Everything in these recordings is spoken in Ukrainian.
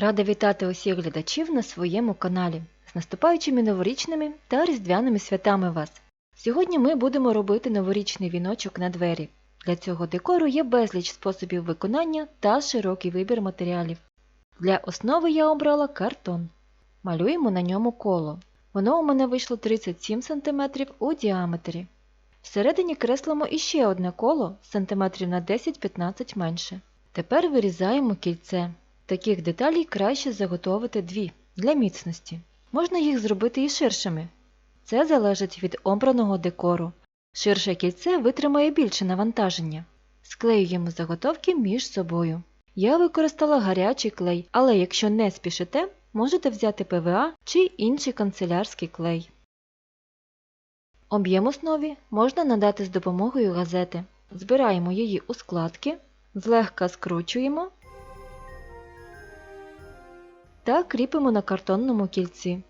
Рада вітати усіх глядачів на своєму каналі з наступаючими новорічними та різдвяними святами вас. Сьогодні ми будемо робити новорічний віночок на двері. Для цього декору є безліч способів виконання та широкий вибір матеріалів. Для основи я обрала картон. Малюємо на ньому коло. Воно у мене вийшло 37 см у діаметрі. Всередині креслимо іще одне коло сантиметрів на 10-15 менше. Тепер вирізаємо кільце. Таких деталей краще заготовити дві для міцності. Можна їх зробити і ширшими. Це залежить від обраного декору. Ширше кільце витримає більше навантаження. Склеюємо заготовки між собою. Я використала гарячий клей, але якщо не спішите, можете взяти ПВА чи інший канцелярський клей. Об'єм основі можна надати з допомогою газети. Збираємо її у складки, злегка скручуємо та кріпимо на картонному кільці.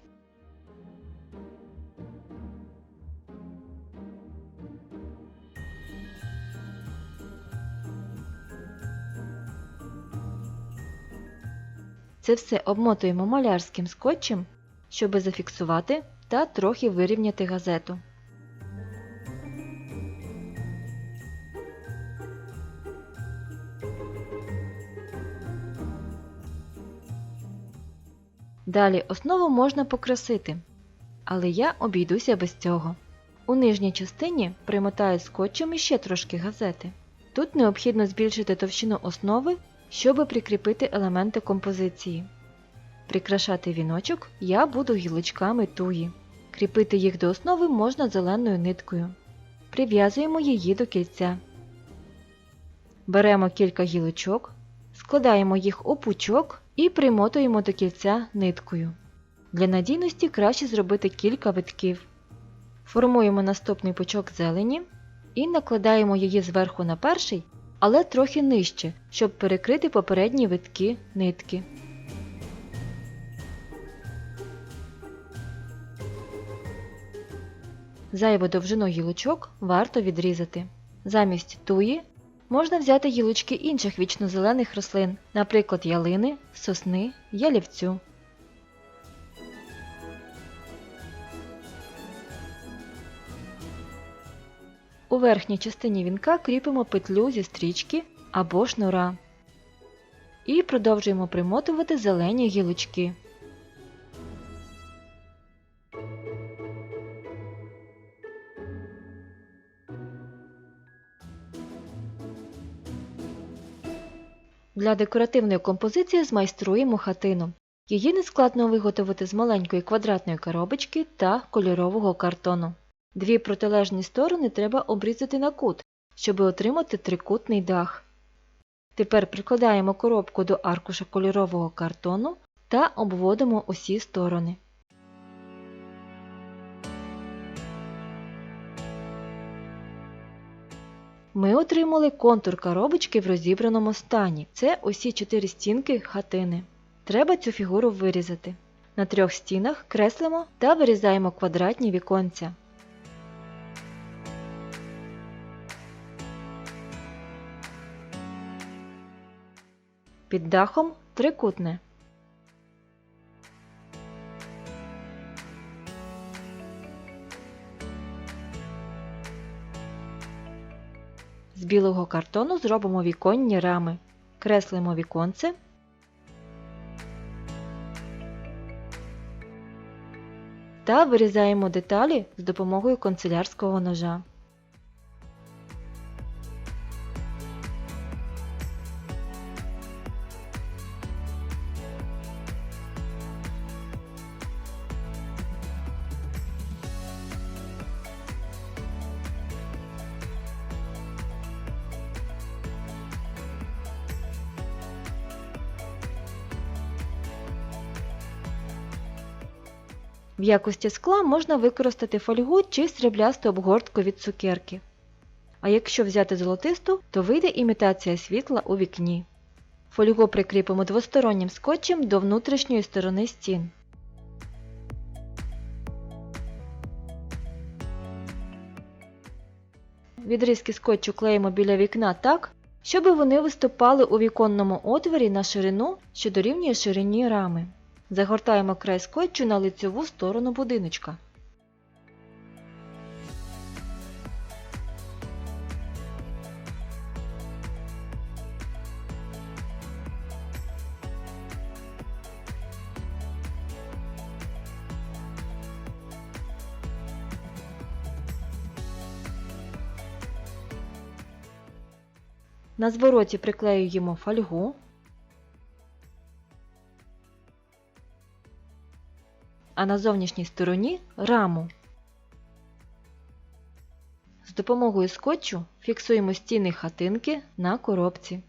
Це все обмотуємо малярським скотчем, щоб зафіксувати та трохи вирівняти газету. Далі основу можна покрасити, але я обійдуся без цього. У нижній частині примотаю скотчем іще трошки газети. Тут необхідно збільшити товщину основи, щоб прикріпити елементи композиції. Прикрашати віночок я буду гілочками туї. Кріпити їх до основи можна зеленою ниткою. Прив'язуємо її до кільця. Беремо кілька гілочок, складаємо їх у пучок і примотуємо до кільця ниткою. Для надійності краще зробити кілька витків. Формуємо наступний пучок зелені і накладаємо її зверху на перший, але трохи нижче, щоб перекрити попередні витки нитки. Зайву довжину гілочок варто відрізати. Замість туї можна взяти гілочки інших вічнозелених рослин, наприклад, ялини, сосни, ялівцю. У верхній частині вінка кріпимо петлю зі стрічки або шнура. І продовжуємо примотувати зелені гілочки. Для декоративної композиції змайструємо хатину. Її нескладно виготовити з маленької квадратної коробочки та кольорового картону. Дві протилежні сторони треба обрізати на кут, щоб отримати трикутний дах. Тепер прикладаємо коробку до аркуша кольорового картону та обводимо усі сторони. Ми отримали контур коробочки в розібраному стані. Це усі чотири стінки хатини. Треба цю фігуру вирізати. На трьох стінах креслимо та вирізаємо квадратні віконця. Під дахом трикутне. Білого картону зробимо віконні рами. Креслимо віконце. Та вирізаємо деталі з допомогою канцелярського ножа. В якості скла можна використати фольгу чи сріблясту обгортку від цукерки. А якщо взяти золотисту, то вийде імітація світла у вікні. Фольгу прикріпимо двостороннім скотчем до внутрішньої сторони стін. Відрізки скотчу клеїмо біля вікна так, щоб вони виступали у віконному отворі на ширину, що дорівнює ширині рами. Загортаємо край скотчу на лицьову сторону будиночка. На звороті приклеюємо фольгу. А на зовнішній стороні раму. З допомогою скотчу фіксуємо стіни хатинки на коробці.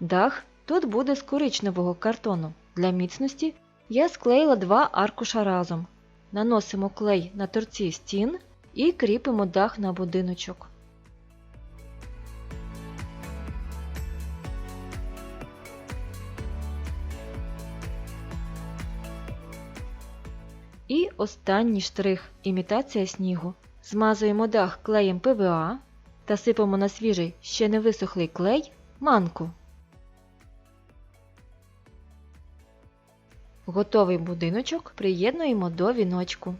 Дах тут буде з коричневого картону. Для міцності я склеїла два аркуша разом. Наносимо клей на торці стін і кріпимо дах на будиночок. І останній штрих імітація снігу. Змазуємо дах клеєм ПВА та сипемо на свіжий ще не висохлий клей манку. Готовий будиночок приєднуємо до віночку.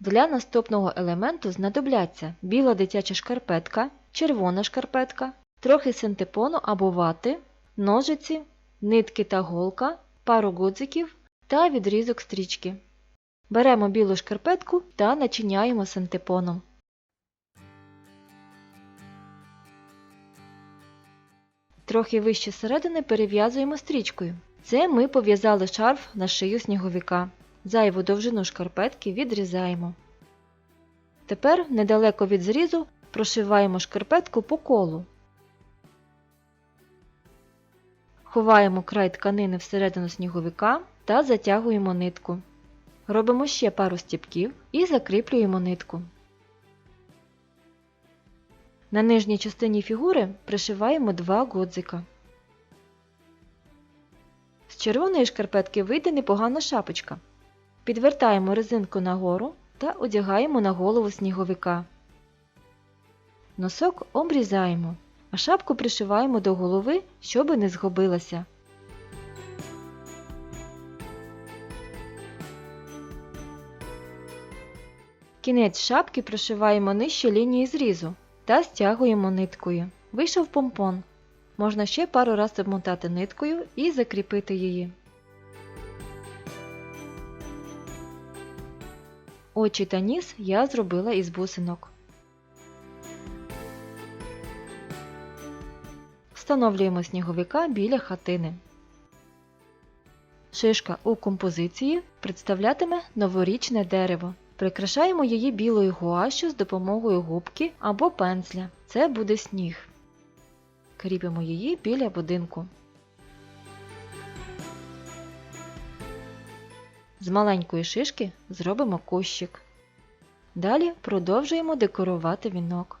Для наступного елементу знадобляться біла дитяча шкарпетка, червона шкарпетка, трохи синтепону або вати, ножиці, нитки та голка, пару гудзиків та відрізок стрічки. Беремо білу шкарпетку та начиняємо синтепоном. Трохи вище середини перев'язуємо стрічкою. Це ми пов'язали шарф на шию сніговика. Зайву довжину шкарпетки відрізаємо. Тепер недалеко від зрізу прошиваємо шкарпетку по колу. Ховаємо край тканини всередину сніговика та затягуємо нитку. Робимо ще пару стіпків і закріплюємо нитку. На нижній частині фігури пришиваємо два гудзика. Червоної шкарпетки вийде непогана шапочка. Підвертаємо резинку нагору та одягаємо на голову сніговика. Носок обрізаємо, а шапку пришиваємо до голови, щоби не згубилася. Кінець шапки пришиваємо нижче лінії зрізу та стягуємо ниткою. Вийшов помпон. Можна ще пару раз обмотати ниткою і закріпити її. Очі та ніс я зробила із бусинок. Встановлюємо сніговика біля хатини. Шишка у композиції представлятиме новорічне дерево. Прикрашаємо її білою гуашю з допомогою губки або пензля. Це буде сніг. Кріпимо її біля будинку. З маленької шишки зробимо кущик. Далі продовжуємо декорувати вінок.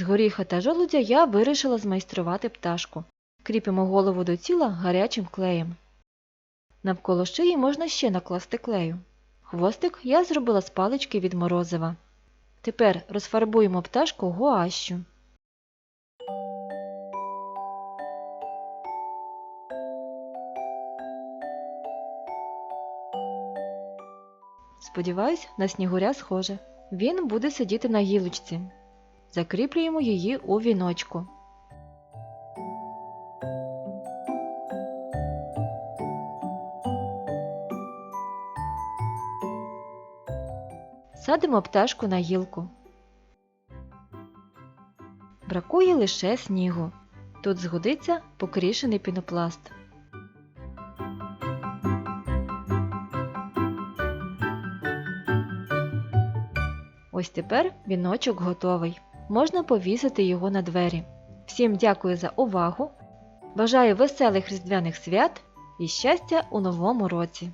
З горіха та жолудя я вирішила змайструвати пташку. Кріпимо голову до тіла гарячим клеєм. Навколо шиї можна ще накласти клею. Хвостик я зробила з палички від морозива. Тепер розфарбуємо пташку гуашю. Сподіваюсь, на снігуря схоже. Він буде сидіти на гілочці закріплюємо її у віночку. Садимо пташку на гілку. Бракує лише снігу. Тут згодиться покрішений пінопласт. Ось тепер віночок готовий. Можна повісити його на двері. Всім дякую за увагу. Бажаю веселих різдвяних свят і щастя у новому році!